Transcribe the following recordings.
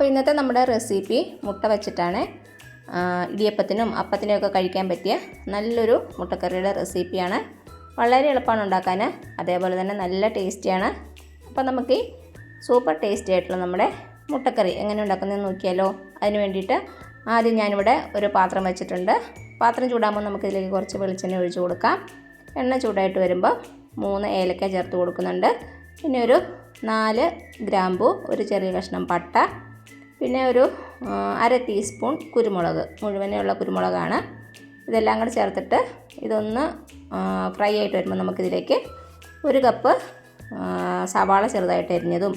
അപ്പോൾ ഇന്നത്തെ നമ്മുടെ റെസിപ്പി മുട്ട വെച്ചിട്ടാണ്. ഇടിയപ്പത്തിനും അപ്പത്തിനും ഒക്കെ കഴിക്കാൻ പറ്റിയ നല്ലൊരു മുട്ടക്കറിയുടെ റെസിപ്പിയാണ്. വളരെ എളുപ്പമാണ് ഉണ്ടാക്കാൻ അതേപോലെ തന്നെ നല്ല ടേസ്റ്റിയാണ്. അപ്പോൾ നമുക്ക് സൂപ്പർ ടേസ്റ്റി ആയിട്ടുള്ള നമ്മുടെ മുട്ടക്കറി എങ്ങനെ ഉണ്ടാക്കുന്നതെന്ന് നോക്കിയാലോ? അതിന് വേണ്ടിയിട്ട് ആദ്യം ഞാനിവിടെ ഒരു പാത്രം വെച്ചിട്ടുണ്ട്. പാത്രം ചൂടാകുമ്പോൾ നമുക്കിതിലേക്ക് കുറച്ച് വെളിച്ചെണ്ണ ഒഴിച്ച് കൊടുക്കാം. എണ്ണ ചൂടായിട്ട് വരുമ്പോൾ മൂന്ന് ഏലക്ക ചേർത്ത് കൊടുക്കുന്നുണ്ട്. പിന്നെ ഒരു നാല് ഗ്രാമ്പു ഒരു ചെറിയ കഷ്ണം പട്ട പിന്നെ ഒരു അര ടീസ്പൂൺ കുരുമുളക് മുഴുവനെയുള്ള കുരുമുളകാണ്. ഇതെല്ലാം കൂടെ ചേർത്തിട്ട് ഇതൊന്ന് ഫ്രൈ ആയിട്ട് വരുമ്പോൾ നമുക്കിതിലേക്ക് ഒരു കപ്പ് സവാള ചെറുതായിട്ട് അരിഞ്ഞതും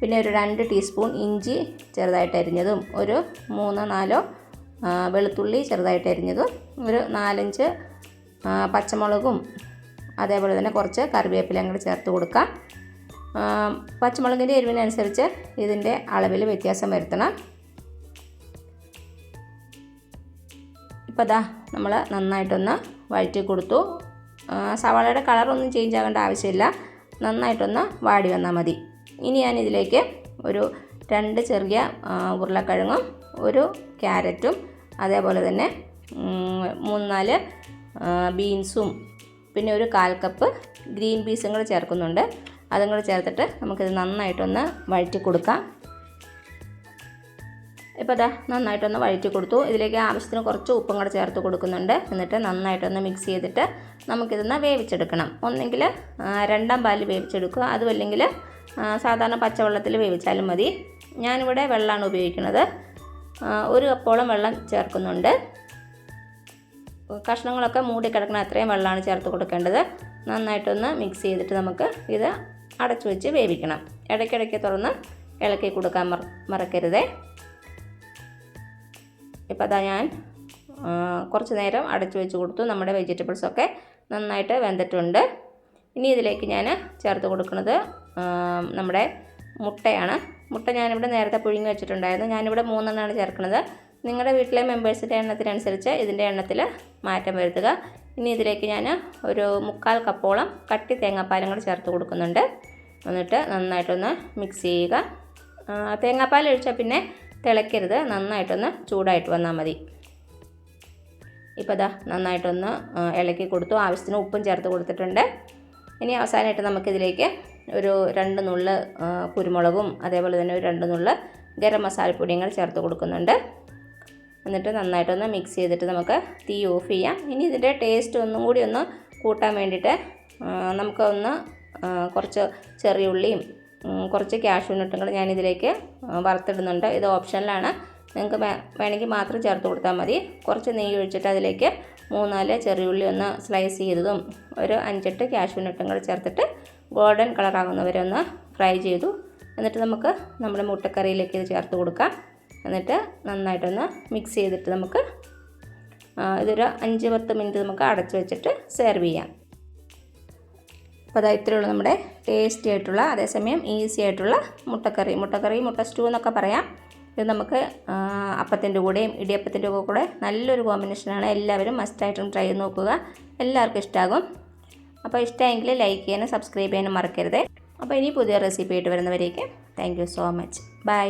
പിന്നെ ഒരു രണ്ട് ടീസ്പൂൺ ഇഞ്ചി ചെറുതായിട്ട് അരിഞ്ഞതും ഒരു മൂന്നോ നാലോ വെളുത്തുള്ളി ചെറുതായിട്ട് അരിഞ്ഞതും ഒരു നാലഞ്ച് പച്ചമുളകും അതേപോലെ തന്നെ കുറച്ച് കറിവേപ്പിലയും ചേർത്ത് കൊടുക്കാം. പച്ചമുളകിന്റെ എരിവിനനുസരിച്ച് ഇതിന്റെ അളവിൽ വ്യത്യാസം വരുത്തണം. ഇപ്പോൾ ദാ നമ്മൾ നന്നായിട്ടൊന്ന് വഴറ്റി കൊടുത്തു. സവാളയുടെ കളറൊന്നും ചേഞ്ച് ആകേണ്ട ആവശ്യമില്ല. നന്നായിട്ടൊന്ന് വാടി വന്നാൽ മതി. ഇനി ഞാൻ ഇതിലേക്ക് ഒരു രണ്ട് ചെറിയ ഉരുളക്കിഴങ്ങും ഒരു ക്യാരറ്റും അതേപോലെ തന്നെ മൂന്ന് നാല് ബീൻസും പിന്നെ ഒരു കാൽ കപ്പ് ഗ്രീൻ പീസും കൂടെ ചേർക്കുന്നുണ്ട്. അതും കൂടെ ചേർത്തിട്ട് നമുക്കിത് നന്നായിട്ടൊന്ന് വഴറ്റി കൊടുക്കാം. ഇപ്പോൾ അതാ നന്നായിട്ടൊന്ന് വഴറ്റി കൊടുത്തു. ഇതിലേക്ക് ആവശ്യത്തിന് കുറച്ച് ഉപ്പും കൂടെ ചേർത്ത് കൊടുക്കുന്നുണ്ട്. എന്നിട്ട് നന്നായിട്ടൊന്ന് മിക്സ് ചെയ്തിട്ട് നമുക്കിതൊന്ന് വേവിച്ചെടുക്കണം. ഒന്നെങ്കിൽ രണ്ടാം പാലിൽ വേവിച്ചെടുക്കുക. അതുമല്ലെങ്കിൽ സാധാരണ പച്ചവെള്ളത്തിൽ വേവിച്ചാലും മതി. ഞാനിവിടെ വെള്ളമാണ് ഉപയോഗിക്കുന്നത്. ഒരു കപ്പോളം വെള്ളം ചേർക്കുന്നുണ്ട്. കഷ്ണങ്ങളൊക്കെ മൂടി കിടക്കുന്ന അത്രയും വെള്ളമാണ് ചേർത്ത് കൊടുക്കേണ്ടത്. നന്നായിട്ടൊന്ന് മിക്സ് ചെയ്തിട്ട് നമുക്ക് ഇത് അടച്ചു വെച്ച് വേവിക്കണം. ഇടയ്ക്കിടയ്ക്ക് തുറന്ന് ഇളക്കി കൊടുക്കാൻ മറ മറക്കരുതേ. അതാ ഞാൻ കുറച്ച് നേരം അടച്ചു വെച്ച് കൊടുത്തു. നമ്മുടെ വെജിറ്റബിൾസൊക്കെ നന്നായിട്ട് വെന്തിട്ടുണ്ട്. ഇനി ഇതിലേക്ക് ഞാൻ ചേർത്ത് കൊടുക്കുന്നത് നമ്മുടെ മുട്ടയാണ്. മുട്ട ഞാനിവിടെ നേരത്തെ പുഴുങ്ങി വെച്ചിട്ടുണ്ടായിരുന്നു. ഞാനിവിടെ മൂന്നെണ്ണമാണ് ചേർക്കുന്നത്. നിങ്ങളുടെ വീട്ടിലെ മെമ്പേഴ്സിന്റെ എണ്ണത്തിനനുസരിച്ച് ഇതിന്റെ എണ്ണത്തിൽ മാറ്റം വരുത്തുക. ഇനി ഇതിലേക്ക് ഞാൻ ഒരു മുക്കാൽ കപ്പോളം കട്ടി തേങ്ങാപ്പാലും കൂടെ ചേർത്ത് കൊടുക്കുന്നുണ്ട്. എന്നിട്ട് നന്നായിട്ടൊന്ന് മിക്സ് ചെയ്യുക. തേങ്ങാപ്പാൽ ഒഴിച്ചാൽ പിന്നെ തിളയ്ക്കരുത്. നന്നായിട്ടൊന്ന് ചൂടായിട്ട് വന്നാൽ മതി. ഇപ്പോൾ ഇതാ നന്നായിട്ടൊന്ന് ഇളക്കി കൊടുത്തു. ആവശ്യത്തിന് ഉപ്പും ചേർത്ത് കൊടുത്തിട്ടുണ്ട്. ഇനി അവസാനമായിട്ട് നമുക്കിതിലേക്ക് ഒരു രണ്ട് നുള്ള് കുരുമുളകും അതേപോലെ തന്നെ ഒരു രണ്ട് നുള്ള് ഗരം മസാലപ്പൊടിയും കൂടെ ചേർത്ത് കൊടുക്കുന്നുണ്ട്. എന്നിട്ട് നന്നായിട്ടൊന്ന് മിക്സ് ചെയ്തിട്ട് നമുക്ക് തീ ഓഫ് ചെയ്യാം. ഇനി ഇതിന്റെ ടേസ്റ്റ് ഒന്നും കൂടി ഒന്ന് കൂട്ടാൻ വേണ്ടിയിട്ട് നമുക്കൊന്ന് കുറച്ച് ചെറിയ ഉള്ളിയും കുറച്ച് ക്യാഷ്യൂ നട്ടും കൂടെ ഞാനിതിലേക്ക് വറുത്തിടുന്നുണ്ട്. ഇത് ഓപ്ഷനിലാണ്. നിങ്ങൾക്ക് വേണമെങ്കിൽ മാത്രം ചേർത്ത് കൊടുത്താൽ മതി. കുറച്ച് നെയ്യ് ഒഴിച്ചിട്ട് അതിലേക്ക് മൂന്നാൽ ചെറിയ ഉള്ളി ഒന്ന് സ്ലൈസ് ചെയ്തതും ഒരു അഞ്ചെട്ട് ക്യാഷ്യൂ നട്ടും കൂടെ ചേർത്തിട്ട് ഗോൾഡൻ കളറാകുന്നവരെ ഒന്ന് ഫ്രൈ ചെയ്തു. എന്നിട്ട് നമുക്ക് നമ്മുടെ മുട്ടക്കറിയിലേക്ക് ഇത് ചേർത്ത് കൊടുക്കാം. എന്നിട്ട് നന്നായിട്ടൊന്ന് മിക്സ് ചെയ്തിട്ട് നമുക്ക് ഇതൊരു അഞ്ച് പത്ത് മിനിറ്റ് നമുക്ക് അടച്ചു വെച്ചിട്ട് സെർവ് ചെയ്യാം. അപ്പോൾ അതാ ഉള്ളൂ നമ്മുടെ ടേസ്റ്റി ആയിട്ടുള്ള അതേസമയം ഈസി ആയിട്ടുള്ള മുട്ടക്കറി. മുട്ടക്കറി മുട്ട സ്റ്റൂ എന്നൊക്കെ പറയാം. ഇത് നമുക്ക് അപ്പത്തിന്റെ കൂടെയും ഇടിയപ്പത്തിന്റെ ഒക്കെ കൂടെ നല്ലൊരു കോമ്പിനേഷനാണ് എല്ലാവരും മസ്റ്റായിട്ടും ട്രൈ ചെയ്ത് നോക്കുക. എല്ലാവർക്കും ഇഷ്ടമാകും അപ്പോൾ ഇഷ്ടമെങ്കിൽ ലൈക്ക് ചെയ്യാനും സബ്സ്ക്രൈബ് ചെയ്യാനും മറക്കരുത്. അപ്പോൾ ഇനി പുതിയ റെസിപ്പി ആയിട്ട് വരുന്നവരേക്കും താങ്ക് സോ മച്ച് ബൈ